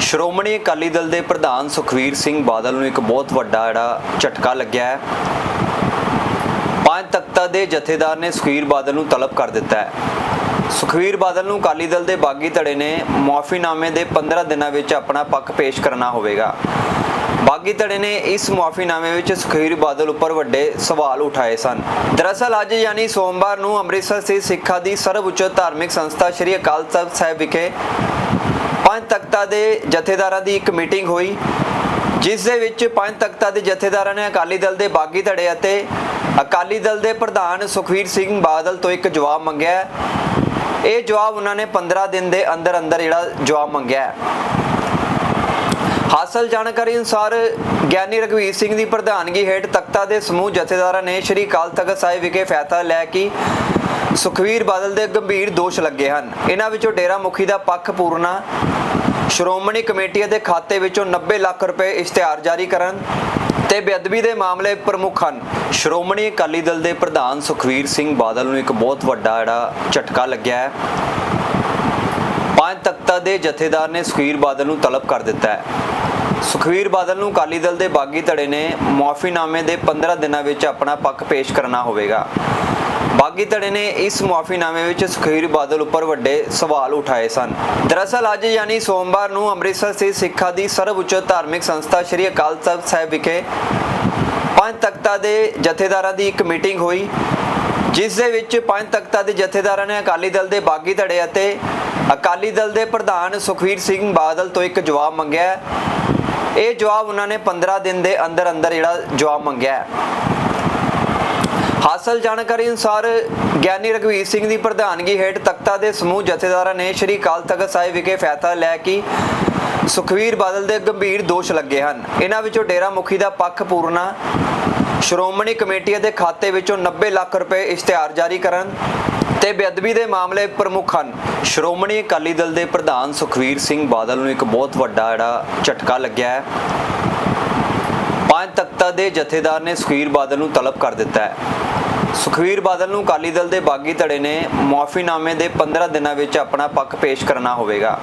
ਸ਼੍ਰੋਮਣੀ ਅਕਾਲੀ ਦਲ ਦੇ ਪ੍ਰਧਾਨ ਸੁਖਵੀਰ ਸਿੰਘ ਬਾਦਲ ਨੂੰ ਇੱਕ ਬਹੁਤ ਵੱਡਾ ਜਿਹੜਾ ਝਟਕਾ ਲੱਗਿਆ ਹੈ। ਪੰਜ ਤਖਤਾਂ ਦੇ ਜਥੇਦਾਰ ਨੇ ਸੁਖਵੀਰ ਬਾਦਲ ਨੂੰ ਤਲਬ ਕਰ ਦਿੱਤਾ ਹੈ। ਸੁਖਵੀਰ ਬਾਦਲ ਨੂੰ ਅਕਾਲੀ ਦਲ ਦੇ ਬਾਗੀ ਧੜੇ ਨੇ ਮੁਆਫੀਨਾਮੇ ਦੇ 15 ਦਿਨਾਂ ਵਿੱਚ ਆਪਣਾ ਪੱਖ ਪੇਸ਼ ਕਰਨਾ ਹੋਵੇਗਾ। ਬਾਗੀ ਧੜੇ ਨੇ ਇਸ ਮੁਆਫੀਨਾਮੇ ਵਿੱਚ ਸੁਖਵੀਰ ਬਾਦਲ ਉੱਪਰ ਵੱਡੇ ਸਵਾਲ ਉਠਾਏ ਸਨ। ਦਰਅਸਲ ਅੱਜ ਯਾਨੀ ਸੋਮਵਾਰ ਨੂੰ ਅੰਮ੍ਰਿਤਸਰ ਸਥਿਤ ਸਿੱਖਾਂ ਦੀ ਸਰਵਉੱਚ ਧਾਰਮਿਕ ਸੰਸਥਾ ਸ੍ਰੀ ਅਕਾਲ ਤਖਤ ਸਾਹਿਬ ਵਿਖੇ ਪੰਜ ਤਖਤਾਂ ਦੇ ਜਥੇਦਾਰਾਂ ਦੀ ਇੱਕ ਮੀਟਿੰਗ ਹੋਈ, ਜਿਸ ਦੇ ਵਿੱਚ ਪੰਜ ਤਖਤਾਂ ਦੇ ਜਥੇਦਾਰਾਂ ਨੇ ਅਕਾਲੀ ਦਲ ਦੇ ਬਾਗੀ ਧੜੇ ਅਤੇ ਅਕਾਲੀ ਦਲ ਦੇ ਪ੍ਰਧਾਨ ਸੁਖਵੀਰ ਸਿੰਘ ਬਾਦਲ ਤੋਂ ਇੱਕ ਜਵਾਬ ਮੰਗਿਆ ਇਹ ਜਵਾਬ ਉਹਨਾਂ ਨੇ 15 ਦਿਨ ਦੇ ਅੰਦਰ ਅੰਦਰ ਜਿਹੜਾ ਜਵਾਬ ਮੰਗਿਆ ਹਾਸਲ ਜਾਣਕਾਰੀ ਅਨੁਸਾਰ ਗਿਆਨੀ ਰਘਵੀਰ ਸਿੰਘ ਦੀ ਪ੍ਰਧਾਨਗੀ ਹੇਠ ਤਖ਼ਤਾ ਦੇ ਸਮੂਹ ਜਥੇਦਾਰਾਂ ਨੇ ਸ੍ਰੀ ਅਕਾਲ ਤਖਤ ਸਾਹਿਬ ਵਿਖੇ ਫੈਸਲਾ ਲੈ ਕੇ ਸੁਖਵੀਰ ਬਾਦਲ ਦੇ ਗੰਭੀਰ ਦੋਸ਼ ਲੱਗੇ ਹਨ। ਇਹਨਾਂ ਵਿੱਚੋਂ ਡੇਰਾ ਮੁਖੀ ਦਾ ਪੱਖ ਪੂਰਨਾ, ਸ਼੍ਰੋਮਣੀ ਕਮੇਟੀ ਦੇ ਖਾਤੇ ਵਿੱਚੋਂ 90 ਲੱਖ ਰੁਪਏ ਇਸ਼ਤਿਹਾਰ ਜਾਰੀ ਕਰਨ ਤੇ ਬੇਅਦਬੀ ਦੇ ਮਾਮਲੇ ਪ੍ਰਮੁੱਖ ਹਨ। ਸ਼੍ਰੋਮਣੀ ਅਕਾਲੀ ਦਲ ਦੇ ਪ੍ਰਧਾਨ ਸੁਖਵੀਰ ਸਿੰਘ ਬਾਦਲ ਨੂੰ ਇੱਕ ਬਹੁਤ ਵੱਡਾ ਜਿਹੜਾ ਝਟਕਾ ਲੱਗਿਆ ਹੈ। ਪੰਜ ਤਖਤਾਂ ਦੇ ਜਥੇਦਾਰ ਨੇ ਸੁਖਵੀਰ ਬਾਦਲ ਨੂੰ ਤਲਬ ਕਰ ਦਿੱਤਾ ਹੈ। ਸੁਖਵੀਰ ਬਾਦਲ ਨੂੰ ਅਕਾਲੀ ਦਲ ਦੇ ਬਾਗੀ ਧੜੇ ਨੇ ਮੁਆਫੀਨਾਮੇ ਦੇ 15 ਦਿਨਾਂ ਵਿੱਚ ਆਪਣਾ ਪੱਖ ਪੇਸ਼ ਕਰਨਾ ਹੋਵੇਗਾ। ਬਾਗੀ ਧੜੇ ਨੇ ਇਸ ਮੁਆਫੀਨਾਮੇ ਵਿੱਚ ਸੁਖਵੀਰ ਬਾਦਲ ਉੱਪਰ ਵੱਡੇ ਸਵਾਲ ਉਠਾਏ ਸਨ। ਦਰਅਸਲ ਅੱਜ ਯਾਨੀ ਸੋਮਵਾਰ ਨੂੰ ਅੰਮ੍ਰਿਤਸਰ ਸਥਿਤ ਸਿੱਖਾਂ ਦੀ ਸਰਵਉੱਚ ਧਾਰਮਿਕ ਸੰਸਥਾ ਸ੍ਰੀ ਅਕਾਲ ਤਖਤ ਸਾਹਿਬ ਵਿਖੇ ਪੰਜ ਤਖਤਾਂ ਦੇ ਜਥੇਦਾਰਾਂ ਦੀ ਇੱਕ ਮੀਟਿੰਗ ਹੋਈ। ਜਿਸ ਦੇ ਵਿੱਚ ਪੰਜ ਤਖਤਾਂ ਦੇ ਜਥੇਦਾਰਾਂ ਨੇ ਅਕਾਲੀ ਦਲ ਦੇ ਬਾਗੀ ਧੜੇ ਅਤੇ ਅਕਾਲੀ ਦਲ ਦੇ ਪ੍ਰਧਾਨ ਸੁਖਵੀਰ ਸਿੰਘ ਬਾਦਲ ਤੋਂ ਇੱਕ ਜਵਾਬ ਮੰਗਿਆ ਇਹ ਜਵਾਬ ਉਹਨਾਂ ਨੇ 15 ਦਿਨ ਦੇ ਅੰਦਰ ਅੰਦਰ ਜਿਹੜਾ ਜਵਾਬ ਮੰਗਿਆ ਹੈ। ਹਾਸਲ ਜਾਣਕਾਰੀ ਅਨੁਸਾਰ ਗਿਆਨੀ ਰਘਵੀਰ ਸਿੰਘ ਦੀ ਪ੍ਰਧਾਨਗੀ ਹੇਠ ਤਖਤਾਂ ਦੇ ਸਮੂਹ ਜਥੇਦਾਰਾਂ ਨੇ ਸ੍ਰੀ ਅਕਾਲ ਤਖਤ ਸਾਹਿਬ ਵਿਖੇ ਫੈਸਲਾ ਲੈ ਕੇ ਸੁਖਵੀਰ ਬਾਦਲ ਦੇ ਗੰਭੀਰ ਦੋਸ਼ ਲੱਗੇ ਹਨ। ਇਹਨਾਂ ਵਿੱਚੋਂ ਡੇਰਾ ਮੁਖੀ ਦਾ ਪੱਖ ਪੂਰਨਾ, ਸ਼੍ਰੋਮਣੀ ਕਮੇਟੀ ਦੇ ਖਾਤੇ ਵਿੱਚੋਂ 90 ਲੱਖ ਰੁਪਏ ਇਸ਼ਤਿਹਾਰ ਜਾਰੀ ਕਰਨ ਤੇ ਬੇਅਦਬੀ ਦੇ ਮਾਮਲੇ ਪ੍ਰਮੁੱਖ ਹਨ। ਸ਼੍ਰੋਮਣੀ ਅਕਾਲੀ ਦਲ ਦੇ ਪ੍ਰਧਾਨ ਸੁਖਵੀਰ ਸਿੰਘ ਬਾਦਲ ਨੂੰ ਇੱਕ ਬਹੁਤ ਵੱਡਾ ਜਿਹੜਾ ਝਟਕਾ ਲੱਗਿਆ ਹੈ। ਪੰਜ ਤਖਤਾਂ ਦੇ ਜਥੇਦਾਰ ਨੇ ਸੁਖਵੀਰ ਬਾਦਲ ਨੂੰ ਤਲਬ ਕਰ ਦਿੱਤਾ ਹੈ। ਸੁਖਵੀਰ ਬਾਦਲ ਨੂੰ ਅਕਾਲੀ ਦਲ ਦੇ ਬਾਗੀ ਧੜੇ ਨੇ ਮੁਆਫੀਨਾਮੇ ਦੇ 15 ਦਿਨਾਂ ਵਿੱਚ ਆਪਣਾ ਪੱਖ ਪੇਸ਼ ਕਰਨਾ ਹੋਵੇਗਾ।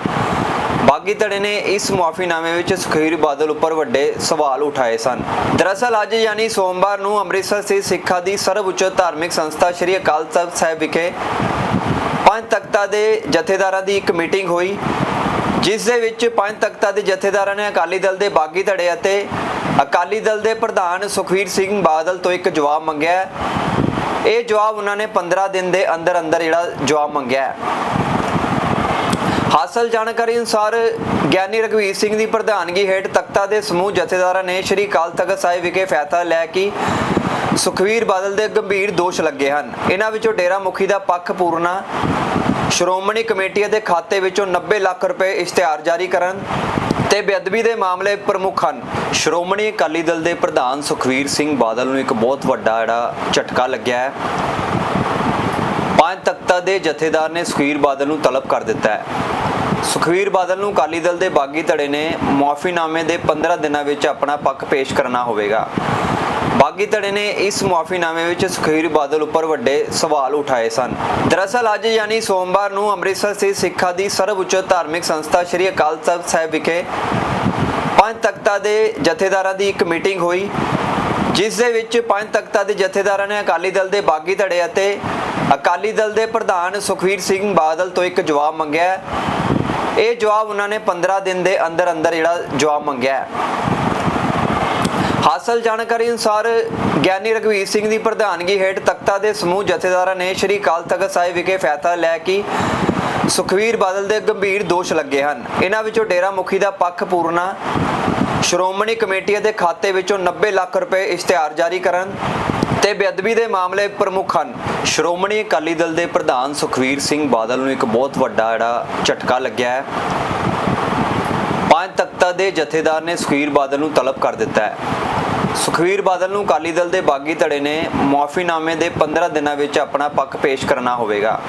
ਬਾਗੀ ਧੜੇ ਨੇ ਇਸ ਮੁਆਫੀਨਾਮੇ ਵਿੱਚ ਸੁਖਵੀਰ ਬਾਦਲ ਉੱਪਰ ਵੱਡੇ ਸਵਾਲ ਉਠਾਏ ਸਨ। ਦਰਅਸਲ ਅੱਜ ਯਾਨੀ ਸੋਮਵਾਰ ਨੂੰ ਅੰਮ੍ਰਿਤਸਰ ਸਥਿਤ ਸਿੱਖਾਂ ਦੀ ਸਰਵਉੱਚ ਧਾਰਮਿਕ ਸੰਸਥਾ ਸ੍ਰੀ ਅਕਾਲ ਤਖਤ ਸਾਹਿਬ ਵਿਖੇ ਪੰਜ ਤਖਤਾਂ ਦੇ ਜਥੇਦਾਰਾਂ ਦੀ ਇੱਕ ਮੀਟਿੰਗ ਹੋਈ, ਜਿਸ ਦੇ ਵਿੱਚ ਪੰਜ ਤਖਤਾਂ ਦੇ ਜਥੇਦਾਰਾਂ ਨੇ ਅਕਾਲੀ ਦਲ ਦੇ ਬਾਗੀ ਧੜੇ ਅਤੇ ਅਕਾਲੀ ਦਲ ਦੇ ਪ੍ਰਧਾਨ ਸੁਖਵੀਰ ਸਿੰਘ ਬਾਦਲ ਤੋਂ ਇੱਕ ਜਵਾਬ ਮੰਗਿਆ। ਇਹ ਜਵਾਬ ਉਹਨਾਂ ਨੇ 15 ਦਿਨ ਦੇ ਅੰਦਰ ਅੰਦਰ ਜਿਹੜਾ ਜਵਾਬ ਮੰਗਿਆ ਹਾਸਲ ਜਾਣਕਾਰੀ ਅਨੁਸਾਰ ਗਿਆਨੀ ਰਘਵੀਰ ਸਿੰਘ ਦੀ ਪ੍ਰਧਾਨਗੀ ਹੇਠ ਤਖ਼ਤਾ ਦੇ ਸਮੂਹ ਜਥੇਦਾਰਾਂ ਨੇ ਸ੍ਰੀ ਅਕਾਲ ਤਖਤ ਸਾਹਿਬ ਵਿਖੇ ਫੈਸਲਾ ਲੈ ਕੇ ਸੁਖਵੀਰ ਬਾਦਲ ਦੇ ਗੰਭੀਰ ਦੋਸ਼ ਲੱਗੇ ਹਨ। ਇਹਨਾਂ ਵਿੱਚੋਂ ਡੇਰਾ ਮੁਖੀ ਦਾ ਪੱਖ ਪੂਰਨਾ, ਸ਼੍ਰੋਮਣੀ ਕਮੇਟੀ ਦੇ ਖਾਤੇ ਵਿੱਚੋਂ 90 ਲੱਖ ਰੁਪਏ ਇਸ਼ਤਿਹਾਰ ਜਾਰੀ ਕਰਨ ਤੇ ਬੇਅਦਬੀ ਦੇ ਮਾਮਲੇ ਪ੍ਰਮੁੱਖ ਹਨ। ਸ਼੍ਰੋਮਣੀ ਅਕਾਲੀ ਦਲ ਦੇ ਪ੍ਰਧਾਨ ਸੁਖਵੀਰ ਸਿੰਘ ਬਾਦਲ ਨੂੰ ਇੱਕ ਬਹੁਤ ਵੱਡਾ ਜਿਹੜਾ ਝਟਕਾ ਲੱਗਿਆ ਹੈ। ਪੰਜ ਤਖਤਾਂ ਦੇ ਜਥੇਦਾਰ ਨੇ ਸੁਖਵੀਰ ਬਾਦਲ ਨੂੰ ਤਲਬ ਕਰ ਦਿੱਤਾ ਹੈ। ਸੁਖਵੀਰ ਬਾਦਲ ਨੂੰ ਅਕਾਲੀ ਦਲ ਦੇ ਬਾਗੀ ਧੜੇ ਨੇ ਮੁਆਫੀਨਾਮੇ ਦੇ 15 ਦਿਨਾਂ ਵਿੱਚ ਆਪਣਾ ਪੱਖ ਪੇਸ਼ ਕਰਨਾ ਹੋਵੇਗਾ। ਬਾਗੀ ਧੜੇ ਨੇ ਇਸ ਮੁਆਫੀਨਾਮੇ ਵਿੱਚ ਸੁਖਵੀਰ ਬਾਦਲ ਉੱਪਰ ਵੱਡੇ ਸਵਾਲ ਉਠਾਏ ਸਨ। ਦਰਅਸਲ ਅੱਜ ਯਾਨੀ ਸੋਮਵਾਰ ਨੂੰ ਅੰਮ੍ਰਿਤਸਰ ਸਥਿਤ ਸਿੱਖਾਂ ਦੀ ਸਰਵਉੱਚ ਧਾਰਮਿਕ ਸੰਸਥਾ ਸ੍ਰੀ ਅਕਾਲ ਤਖਤ ਸਾਹਿਬ ਵਿਖੇ ਪੰਜ ਤਖਤਾਂ ਦੇ ਜਥੇਦਾਰਾਂ ਦੀ ਇੱਕ ਮੀਟਿੰਗ ਹੋਈ, ਜਿਸ ਦੇ ਵਿੱਚ ਪੰਜ ਤਖਤਾਂ ਦੇ ਜਥੇਦਾਰਾਂ ਨੇ ਅਕਾਲੀ ਦਲ ਦੇ ਬਾਗੀ ਧੜੇ ਅਤੇ ਅਕਾਲੀ ਦਲ ਦੇ ਪ੍ਰਧਾਨ ਸੁਖਵੀਰ ਸਿੰਘ ਬਾਦਲ ਤੋਂ ਇੱਕ ਜਵਾਬ ਮੰਗਿਆ ਇਹ ਜਵਾਬ ਉਹਨਾਂ ਨੇ 15 ਦਿਨ ਦੇ ਅੰਦਰ ਅੰਦਰ ਜਿਹੜਾ ਜਵਾਬ ਮੰਗਿਆ ਹਾਸਲ ਜਾਣਕਾਰੀ ਅਨੁਸਾਰ ਗਿਆਨੀ ਰਘਵੀਰ ਸਿੰਘ ਦੀ ਪ੍ਰਧਾਨਗੀ ਹੇਠ ਤਖਤਾਂ ਦੇ ਸਮੂਹ ਜਥੇਦਾਰਾਂ ਨੇ ਸ੍ਰੀ ਅਕਾਲ ਤਖਤ ਸਾਹਿਬ ਵਿਖੇ ਫੈਸਲਾ ਲੈ ਕੇ ਸੁਖਵੀਰ ਬਾਦਲ ਦੇ ਗੰਭੀਰ ਦੋਸ਼ ਲੱਗੇ ਹਨ। ਇਹਨਾਂ ਵਿੱਚੋਂ ਡੇਰਾ ਮੁਖੀ ਦਾ ਪੱਖ ਪੂਰਨਾ, ਸ਼੍ਰੋਮਣੀ ਕਮੇਟੀ ਦੇ ਖਾਤੇ ਵਿੱਚੋਂ 90 ਲੱਖ ਰੁਪਏ ਇਸ਼ਤਿਹਾਰ ਜਾਰੀ ਕਰਨ ਤੇ ਬੇਅਦਬੀ ਦੇ ਮਾਮਲੇ ਪ੍ਰਮੁੱਖ ਹਨ। ਸ਼੍ਰੋਮਣੀ ਅਕਾਲੀ ਦਲ ਦੇ ਪ੍ਰਧਾਨ ਸੁਖਵੀਰ ਸਿੰਘ ਬਾਦਲ ਨੂੰ ਇੱਕ ਬਹੁਤ ਵੱਡਾ ਜਿਹੜਾ ਝਟਕਾ ਲੱਗਿਆ ਹੈ। ਪੰਜ ਤਖਤਾਂ ਦੇ ਜਥੇਦਾਰ ਨੇ ਸੁਖਵੀਰ ਬਾਦਲ ਨੂੰ ਤਲਬ ਕਰ ਦਿੱਤਾ ਹੈ। ਸੁਖਵੀਰ ਬਾਦਲ ਨੂੰ ਅਕਾਲੀ ਦਲ ਦੇ ਬਾਗੀ ਧੜੇ ਨੇ ਮੁਆਫੀਨਾਮੇ ਦੇ 15 ਦਿਨਾਂ ਵਿੱਚ ਆਪਣਾ ਪੱਖ ਪੇਸ਼ ਕਰਨਾ ਹੋਵੇਗਾ।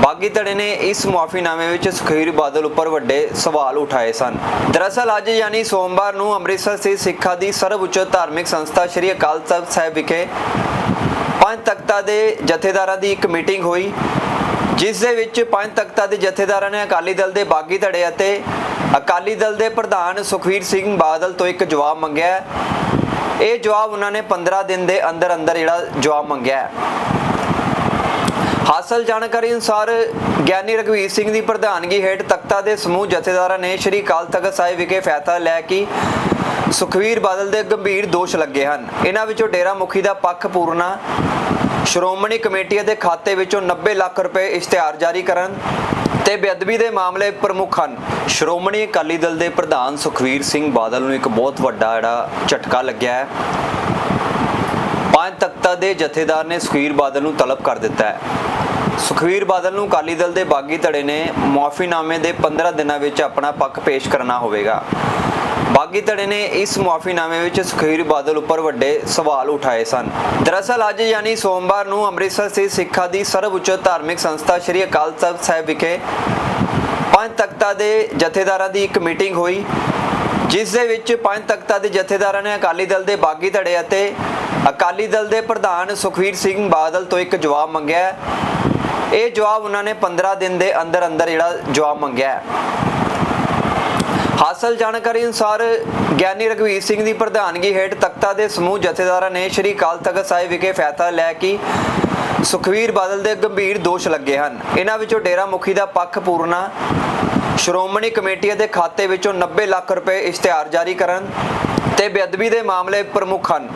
ਬਾਗੀ ਧੜੇ ਨੇ ਇਸ ਮੁਆਫੀਨਾਮੇ ਵਿੱਚ ਸੁਖਵੀਰ ਬਾਦਲ ਉੱਪਰ ਵੱਡੇ ਸਵਾਲ ਉਠਾਏ ਸਨ। ਦਰਅਸਲ ਅੱਜ ਯਾਨੀ ਸੋਮਵਾਰ ਨੂੰ ਅੰਮ੍ਰਿਤਸਰ ਸਥਿਤ ਸਿੱਖਾਂ ਦੀ ਸਰਵਉੱਚ ਧਾਰਮਿਕ ਸੰਸਥਾ ਸ੍ਰੀ ਅਕਾਲ ਤਖਤ ਸਾਹਿਬ ਵਿਖੇ ਪੰਜ ਤਖਤਾਂ ਦੇ ਜਥੇਦਾਰਾਂ ਦੀ ਇੱਕ ਮੀਟਿੰਗ ਹੋਈ, ਜਿਸ ਦੇ ਵਿੱਚ ਪੰਜ ਤਖਤਾਂ ਦੇ ਜਥੇਦਾਰਾਂ ਨੇ ਅਕਾਲੀ ਦਲ ਦੇ ਬਾਗੀ ਧੜੇ ਅਤੇ ਅਕਾਲੀ ਦਲ ਦੇ ਪ੍ਰਧਾਨ ਸੁਖਵੀਰ ਸਿੰਘ ਬਾਦਲ ਤੋਂ ਇੱਕ ਜਵਾਬ ਮੰਗਿਆ। ਇਹ ਜਵਾਬ ਉਹਨਾਂ ਨੇ 15 ਦਿਨ ਦੇ ਅੰਦਰ ਅੰਦਰ ਜਿਹੜਾ ਜਵਾਬ ਮੰਗਿਆ। ਹਾਸਲ ਜਾਣਕਾਰੀ ਅਨੁਸਾਰ ਗਿਆਨੀ ਰਘਵੀਰ ਸਿੰਘ ਦੀ ਪ੍ਰਧਾਨਗੀ ਹੇਠ ਤਖਤਾ ਦੇ ਸਮੂਹ ਜਥੇਦਾਰਾਂ ਨੇ ਸ਼੍ਰੀ ਅਕਾਲ ਤਖਤ ਸਾਹਿਬ ਵਿਖੇ ਫੈਸਲਾ ਲੈ ਕੇ ਸੁਖਵੀਰ ਬਾਦਲ ਦੇ ਗੰਭੀਰ ਦੋਸ਼ ਲੱਗੇ ਹਨ। ਇਹਨਾਂ ਵਿੱਚੋਂ ਡੇਰਾ ਮੁਖੀ ਦਾ ਪੱਖ ਪੂਰਨਾ, ਸ਼੍ਰੋਮਣੀ ਕਮੇਟੀ ਦੇ ਖਾਤੇ ਵਿੱਚੋਂ 90 ਲੱਖ ਰੁਪਏ ਇਸ਼ਤਿਹਾਰ ਜਾਰੀ ਕਰਨ ਤੇ ਬੇਅਦਬੀ ਦੇ ਮਾਮਲੇ ਪ੍ਰਮੁੱਖ ਹਨ। ਸ਼੍ਰੋਮਣੀ ਅਕਾਲੀ ਦਲ ਦੇ ਪ੍ਰਧਾਨ ਸੁਖਵੀਰ ਸਿੰਘ ਬਾਦਲ ਨੂੰ ਇੱਕ ਬਹੁਤ ਵੱਡਾ ਜਿਹੜਾ ਝਟਕਾ ਲੱਗਿਆ ਹੈ। ਪੰਜ ਤਖਤਾਂ ਦੇ ਜਥੇਦਾਰ ਨੇ ਸੁਖਵੀਰ ਬਾਦਲ ਨੂੰ ਤਲਬ ਕਰ ਦਿੱਤਾ ਹੈ। ਸੁਖਵੀਰ ਬਾਦਲ ਨੂੰ ਅਕਾਲੀ ਦਲ ਦੇ ਬਾਗੀ ਧੜੇ ਨੇ ਮੁਆਫੀਨਾਮੇ ਦੇ 15 ਦਿਨਾਂ ਵਿੱਚ ਆਪਣਾ ਪੱਖ ਪੇਸ਼ ਕਰਨਾ ਹੋਵੇਗਾ। ਬਾਗੀ ਧੜੇ ਨੇ ਇਸ ਮੁਆਫੀਨਾਮੇ ਵਿੱਚ ਸੁਖਵੀਰ ਬਾਦਲ ਉੱਪਰ ਵੱਡੇ ਸਵਾਲ ਉਠਾਏ ਸਨ। ਦਰਅਸਲ ਅੱਜ ਯਾਨੀ ਸੋਮਵਾਰ ਨੂੰ ਅੰਮ੍ਰਿਤਸਰ ਸਥਿਤ ਸਿੱਖਾਂ ਦੀ ਸਰਵਉੱਚ ਧਾਰਮਿਕ ਸੰਸਥਾ ਸ੍ਰੀ ਅਕਾਲ ਤਖਤ ਸਾਹਿਬ ਵਿਖੇ ਪੰਜ ਤਖਤਾਂ ਦੇ ਜਥੇਦਾਰਾਂ ਦੀ ਇੱਕ ਮੀਟਿੰਗ ਹੋਈ। ਜਿਸ ਦੇ ਵਿੱਚ ਪੰਜ ਤਖਤਾਂ ਦੇ ਜਥੇਦਾਰਾਂ ਨੇ ਅਕਾਲੀ ਦਲ ਦੇ ਬਾਗੀ ਧੜੇ ਅਤੇ ਅਕਾਲੀ ਦਲ ਦੇ ਪ੍ਰਧਾਨ ਸੁਖਵੀਰ ਸਿੰਘ ਬਾਦਲ ਤੋਂ ਇੱਕ ਜਵਾਬ ਮੰਗਿਆ ਇਹ ਜਵਾਬ ਉਹਨਾਂ ਨੇ 15 ਦਿਨ ਦੇ ਅੰਦਰ ਅੰਦਰ ਜਿਹੜਾ ਜਵਾਬ ਮੰਗਿਆ ਹਾਸਲ ਜਾਣਕਾਰੀ ਅਨੁਸਾਰ ਗਿਆਨੀ ਰਘਵੀਰ ਸਿੰਘ ਦੀ ਪ੍ਰਧਾਨਗੀ ਹੇਠ ਤਖਤਾ ਦੇ ਸਮੂਹ ਜਥੇਦਾਰਾਂ ਨੇ ਸ਼੍ਰੀ ਅਕਾਲ ਤਖਤ ਸਾਹਿਬ ਵਿਖੇ ਫੈਸਲਾ ਲੈ ਕੇ ਸੁਖਵੀਰ ਬਾਦਲ ਦੇ ਗੰਭੀਰ ਦੋਸ਼ ਲੱਗੇ ਹਨ। ਇਹਨਾਂ ਵਿੱਚੋਂ ਡੇਰਾ ਮੁਖੀ ਦਾ ਪੱਖ ਪੂਰਨਾ ਸ਼੍ਰੋਮਣੀ ਕਮੇਟੀ ਦੇ ਖਾਤੇ ਵਿੱਚੋਂ 90 ਲੱਖ ਰੁਪਏ ਇਸ਼ਤਿਹਾਰ ਜਾਰੀ ਕਰਨ ਤੇ ਬੇਅਦਬੀ ਦੇ ਮਾਮਲੇ ਪ੍ਰਮੁੱਖ ਹਨ।